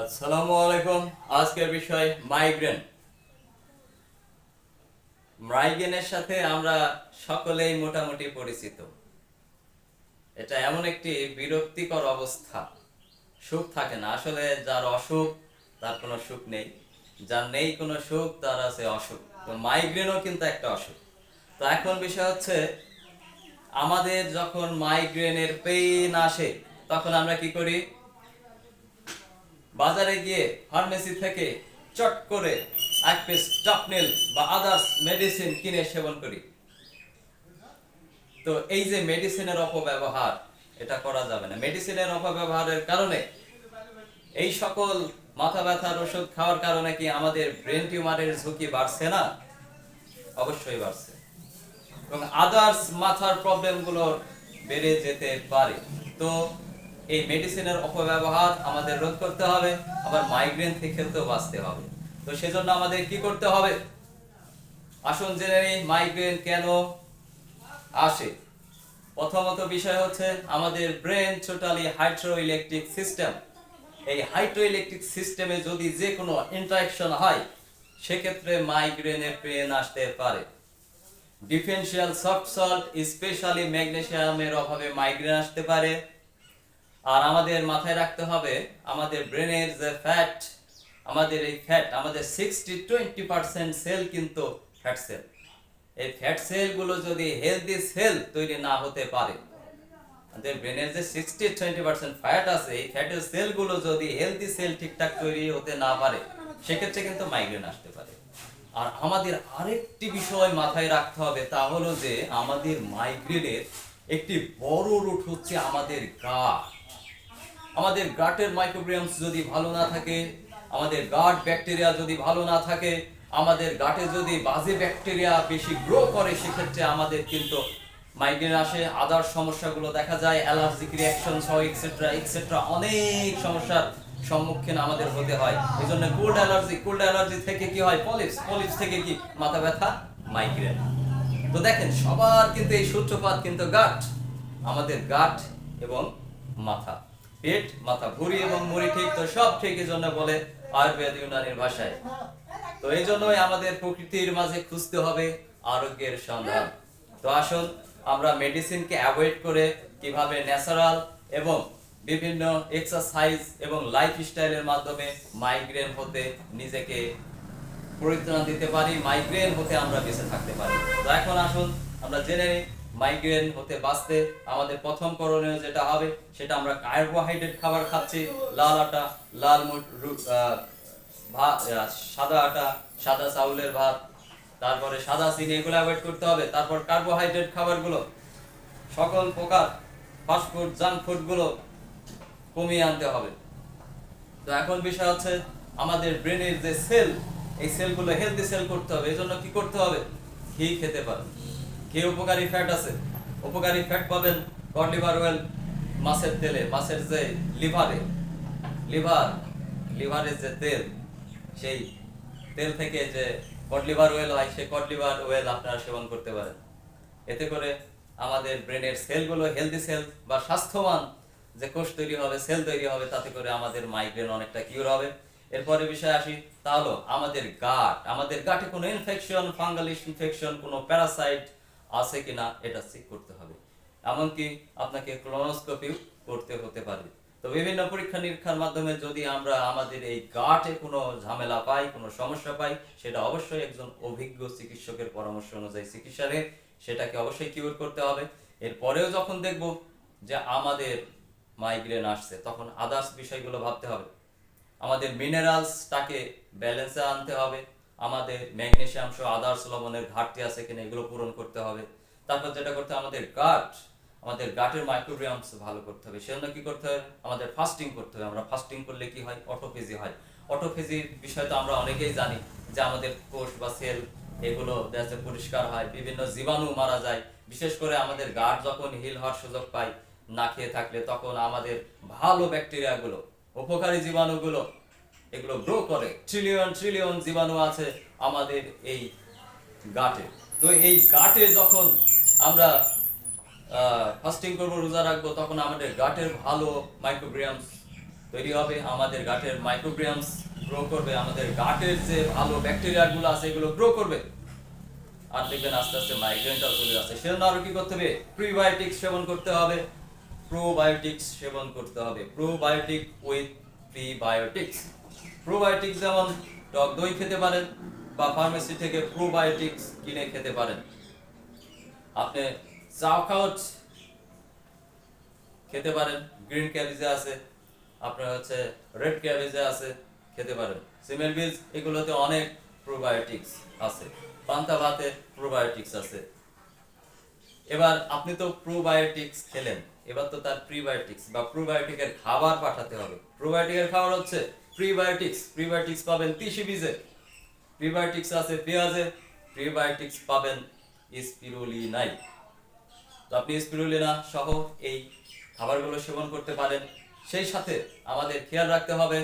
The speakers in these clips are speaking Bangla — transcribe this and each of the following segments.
আসসালামু আলাইকুম। আজকের বিষয় মাইগ্রেন মাইগ্রেনের সাথে আমরা সকলেই মোটামুটি পরিচিত। এটা এমন একটি বিরক্তিকর অবস্থা। সুখ থাকে না। আসলে যার অসুখ, তার কোনো সুখ নেই। যার নেই কোনো সুখ, তার আছে অসুখ। তো মাইগ্রেনও কিন্তু একটা অসুখ। তো এখন বিষয় হচ্ছে, আমাদের যখন মাইগ্রেনের পেইন আসে, তখন আমরা কি করি? বাজারে গিয়ে ফার্মেসি থেকে চট করে এক পিস টপনেল বা আদার্স মেডিসিন কিনে সেবন করি। তো এই যে মেডিসিনের অপব্যবহার, এটা করা যাবে না। মেডিসিনের অপব্যবহারের কারণে এই সকল মাথা ব্যথার ওষুধ খাওয়ার কারণে কি আমাদের ব্রেন টিউমারের ঝুঁকি বাড়ছে না? অবশ্যই বাড়ছে। এবং আদার্স মাথার প্রবলেমগুলো বেড়ে যেতে পারে। তো এই মেডিসিনের অপব্যবহার আমাদের রোধ করতে হবে, আবার মাইগ্রেন থেকেও তো বাঁচতে হবে। তো সেজন্য আমাদের কি করতে হবে? আসুন জেনে নিই মাইগ্রেন কেন আসে। প্রথমত বিষয় হচ্ছে আমাদের brain totally hydro electric system এই হাইড্রো ইলেকট্রিক সিস্টেমে যদি যে কোনো ইন্টারাকশন হয়, সেক্ষেত্রে মাইগ্রেনের পেন আসতে পারে। ডিফেন্সিয়াল সফট সল্ট স্পেশালি ম্যাগনেসিয়ামের অভাবে মাইগ্রেন আসতে পারে। আর আমাদের মাথায় রাখতে হবে, আমাদের ব্রেনের যে ফ্যাট আমাদের এই ফ্যাট আমাদের সিক্সটি টোয়েন্টি পার্সেন্ট সেল কিন্তু ফ্যাট সেল এই ফ্যাট সেলগুলো যদি হেলদি সেল তৈরি না হতে পারে, আমাদের ব্রেনের যে সিক্সটি টোয়েন্টি পার্সেন্ট ফ্যাট আছে, এই ফ্যাটের সেলগুলো যদি হেলদি সেল ঠিকঠাক তৈরি হতে না পারে, সেক্ষেত্রে কিন্তু মাইগ্রেন আসতে পারে। আর আমাদের আরেকটি বিষয় মাথায় রাখতে হবে, তা হলো যে আমাদের মাইগ্রেনের একটি বড় রুট হচ্ছে আমাদের গাট আমাদের গাটের মাইক্রোব্রিয়ামস যদি ভালো না থাকে, আমাদের গাট ব্যাকটেরিয়া যদি ভালো না থাকে, আমাদের গাটে যদি বাজে ব্যাকটেরিয়া বেশি গ্রো করে, সেক্ষেত্রে আমাদের কিন্তু মাইগ্রেন আসে আদার সমস্যাগুলো দেখা যায় অ্যালার্জিক রিয়াকশন সহ এক্সেট্রা এক্সেট্রা অনেক সমস্যার সম্মুখীন আমাদের হতে হয়। এই জন্য কোল্ড অ্যালার্জি কোল্ড অ্যালার্জি থেকে কি হয়? পলিপস পলিপস থেকে কি? মাথা ব্যথা মাইগ্রেন তো দেখেন, সবার কিন্তু এই সূত্রপাত কিন্তু গাট, আমাদের গাট এবং মাথা। পেট, মাথা ভুঁড়ি এবং মুড়ি ঠিক, তো সব ঠিক জন্য বলে আয়ুর্বেদ ইউনানির ভাষায়। তো এই জন্যই আমাদের প্রকৃতির মাঝে খুঁজতে হবে আরোগ্যের সন্ধান তো আসুন, আমরা মেডিসিনকে অ্যাভয়েড করে কীভাবে ন্যাচারাল এবং বিভিন্ন এক্সারসাইজ এবং লাইফ স্টাইলের মাধ্যমে মাইগ্রেন হতে নিজেকে পরিত্রাণ দিতে পারি, মাইগ্রেন হতে আমরা বেঁচে থাকতে পারি। তো এখন আসুন, আমরা জেনে নিই মাইগ্রেন হতে বাঁচতে আমাদের প্রথম করণীয় যেটা হবে, সেটা আমরা কার্বোহাইড্রেট খাবার খাচ্ছি। লাল আটা, লাল সাদা আটা, সাদা চাউলের ভাত, তারপরে সাদা চিনি, এগুলো অ্যাভয়েড করতে হবে। তারপর কার্বোহাইড্রেট খাবারগুলো, সকল প্রকার ফাস্টফুড জাঙ্ক ফুডগুলো কমিয়ে আনতে হবে। তো এখন বিষয় হচ্ছে, আমাদের ব্রেনের যে সেল এই সেলগুলো হেলদি সেল করতে হবে। এই জন্য কি করতে হবে? ঘি খেতে পারেন ঘি উপকারী ফ্যাট আছে? উপকারী ফ্যাট পাবেন কড লিভার অয়েল মাছের তেলে, মাছের যে লিভারে লিভার লিভারের যে তেল, সেই তেল থেকে যে কড লিভার অয়েল হয়, সেই কড লিভার অয়েল আপনারা সেবন করতে পারেন। এতে করে আমাদের ব্রেনের সেলগুলো হেলদি সেল বা স্বাস্থ্যবান যে কোষ তৈরি হবে সেল তৈরি হবে, তাতে করে আমাদের মাইগ্রেন অনেকটা কিউর হবে। এরপরে বিষয় আসি, তা হলো আমাদের গাট আমাদের গাটে কোনো ইনফেকশন ফাঙ্গাল ইনফেকশন কোনো প্যারাসাইট আছে কিনা এটা চেক করতে হবে। এমনকি আপনাকে ক্লোনোস্কোপিও করতে হতে পারে। তো বিভিন্ন পরীক্ষা নিরীক্ষার মাধ্যমে যদি আমরা আমাদের এই গাটে কোনো ঝামেলা পাই, কোনো সমস্যা পাই, সেটা অবশ্যই একজন অভিজ্ঞ চিকিৎসকের পরামর্শ অনুযায়ী চিকিৎসা নিয়ে সেটাকে অবশ্যই কিউর করতে হবে। এরপরেও যখন দেখব যে আমাদের মাইগ্রেন আসছে, তখন আদার্স বিষয়গুলো ভাবতে হবে। আমাদের মিনারেলসটাকে ব্যালেন্সে আনতে হবে। আমাদের ম্যাগনেসিয়াম সহ আদার্স লবণের ঘাটতি আছে কিনা এগুলো পূরণ করতে হবে। তারপর যেটা করতে আমাদের গাট আমাদের গাটের মাইক্রোবিয়ামস ভালো করতে হবে। সেজন্য কি করতে হবে আমাদের ফাস্টিং করতে হবে আমরা ফাস্টিং করলে কি হয়? অটোফেজি হয়। অটোফেজির বিষয় তো আমরা অনেকেই জানি যে আমাদের কোষ বা সেল এগুলো যাচ্ছে পরিষ্কার হয়, বিভিন্ন জীবাণু মারা যায়। বিশেষ করে আমাদের গাট যখন হিল হওয়ার সুযোগ পায়, না খেয়ে থাকলে, তখন আমাদের ভালো ব্যাকটেরিয়াগুলো উপকারী জীবাণুগুলো এগুলো গ্রো করে। ট্রিলিয়ন ট্রিলিয়ন জীবাণু আছে আমাদের এই গাটে। তো এই গাটে যখন আমরা ফাস্টিং করব, রোজা রাখব, তখন আমাদের গাটের ভালো মাইক্রোগ্রামস তৈরি হবে, আমাদের গাটের মাইক্রোগ্রামস গ্রো করবে, আমাদের গাটের যে ভালো ব্যাকটেরিয়াগুলো আছে, এগুলো গ্রো করবে। আর দেখবেন আস্তে আস্তে মাইগ্রেনটাও চলে আসছে সেজন্য আরও কি করতে হবে? প্রিবায়োটিক্স সেবন করতে হবে। প্রোবায়োটিক্স সেবন করতে হবে। প্রোবায়োটিক উইথ প্রিবায়োটিক্স প্রোবায়োটিক্স যেমন টক দই খেতে পারেন বা ফার্মেসি থেকে প্রোবায়োটিক্স কিনে খেতে পারেন। আপনি চাউকাউট খেতে পারেন গ্রিন ক্যাবেজে আছে, আপনার হচ্ছে রেড ক্যাবেজে আছে, খেতে পারেন। সিমেল বীজ, এগুলোতে অনেক প্রোবায়োটিক্স আছে, পান্তা ভাতে প্রোবায়োটিক্স আছে। এবার আপনি তো প্রোবায়োটিক্স খেলেন, এবার তো তার প্রিবায়োটিক্স বা প্রোবায়োটিকের খাবার পাঠাতে হবে। প্রোবায়োটিকের খাবার হচ্ছে প্রিবায়োটিক্স প্রিবায়োটিক্স পাবেন তিসি বীজে। প্রিবায়োটিক্স আছে পেঁয়াজে প্রিবায়োটিক্স পাবেন স্পিরুলিনাই তো আপনি স্পিরুলিনা সহ এই খাবারগুলো সেবন করতে পারেন। সেই সাথে আমাদের খেয়াল রাখতে হবে,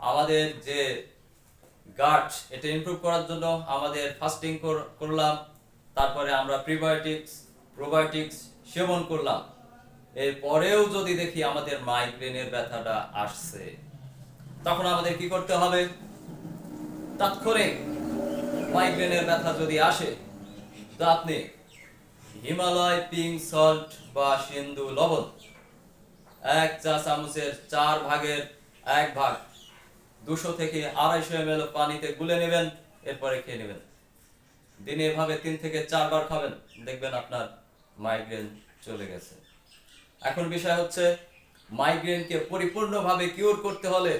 আমাদের যে গার্ড এটা ইমপ্রুভ করার জন্য আমাদের ফাস্টিং করলাম, তারপরে আমরা প্রিবায়োটিক্স প্রোবায়োটিক্স সেবন করলাম। এরপরেও যদি দেখি আমাদের মাইগ্রেনের ব্যথাটা আসছে। তখন আমাদের কি করতে হবে? তাৎক্ষণিক মাইগ্রেনের ব্যথা যদি আসে, তো আপনি হিমালয় পিঙ্ক সল্ট বা সিন্ধু লবণ, এক চা চামচের চার ভাগের এক ভাগ দুশো থেকে আড়াইশো এম পানিতে গুলে নেবেন, এরপরে খেয়ে নেবেন। দিনে এভাবে তিন থেকে চারবার খাবেন, দেখবেন আপনার মাইগ্রেন চলে গেছে। এখন বিষয় হচ্ছে মাইগ্রেনকে পরিপূর্ণভাবে কিওর করতে হলে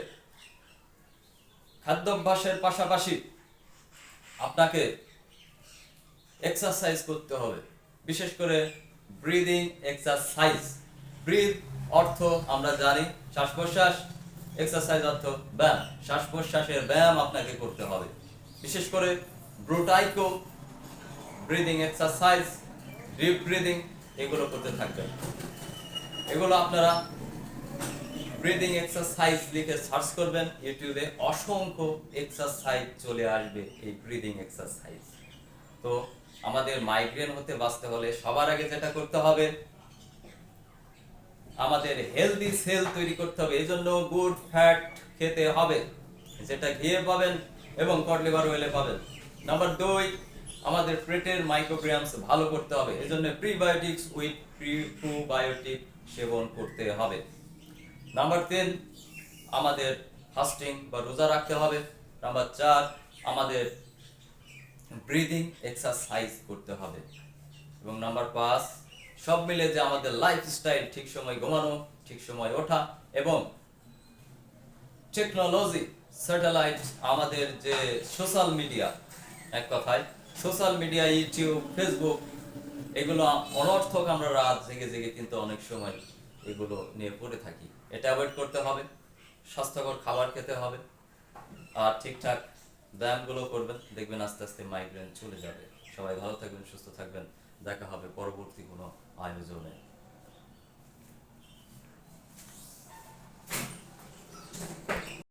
খাদ্যাভ্যাসের পাশাপাশি আপনাকে এক্সারসাইজ করতে হবে। বিশেষ করে ব্রিদিং এক্সারসাইজ ব্রিদ অর্থ আমরা জানি শ্বাস প্রশ্বাস এক্সারসাইজ অর্থ ব্যায়াম। শ্বাস প্রশ্বাসের ব্যায়াম আপনাকে করতে হবে। বিশেষ করে ব্রোটাইকো ব্রিদিং এক্সারসাইজ ডিপ ব্রিদিং এগুলো করতে থাকবেন। এগুলো আপনারা ব্রিদিং এক্সারসাইজ লিখে সার্চ করবেন ইউটিউবে অসংখ্য এক্সারসাইজ চলে আসবে এই ব্রিদিং এক্সারসাইজ তো আমাদের মাইগ্রেন হতে বাঁচতে হলে সবার আগে যেটা করতে হবে, আমাদের হেলদি সেল তৈরি করতে হবে এই জন্য গুড ফ্যাট খেতে হবে, যেটা ঘিয়ে পাবেন এবং কড লিভার অয়েলে পাবেন। নাম্বার দুই, আমাদের পেটের মাইক্রোগ্রামস ভালো করতে হবে এই জন্য প্রিবায়োটিক্স উইথ প্রিবায়োটিক সেবন করতে হবে। নাম্বার তিন আমাদের ফাস্টিং বা রোজা রাখতে হবে। নাম্বার চার, আমাদের ব্রিদিং এক্সারসাইজ করতে হবে। এবং নাম্বার পাঁচ, সব মিলে যে আমাদের লাইফস্টাইল ঠিক সময় ঘুমানো, ঠিক সময় ওঠা এবং টেকনোলজি স্যাটেলাইট আমাদের যে সোশ্যাল মিডিয়া এক কথায় সোশ্যাল মিডিয়া ইউটিউব ফেসবুক এগুলো অনর্থক আমরা রাত জেগে জেগে কিন্তু অনেক সময় এগুলো নিয়ে পড়ে থাকি। এটা অ্যাভয়েড করতে হবে, স্বাস্থ্যকর খাবার খেতে হবে, আর ঠিকঠাক ব্যায়ামগুলো করবেন, দেখবেন আস্তে আস্তে মাইগ্রেন চলে যাবে। সবাই ভালো থাকবেন, সুস্থ থাকবেন, দেখা হবে পরবর্তী কোনো আয়োজনে।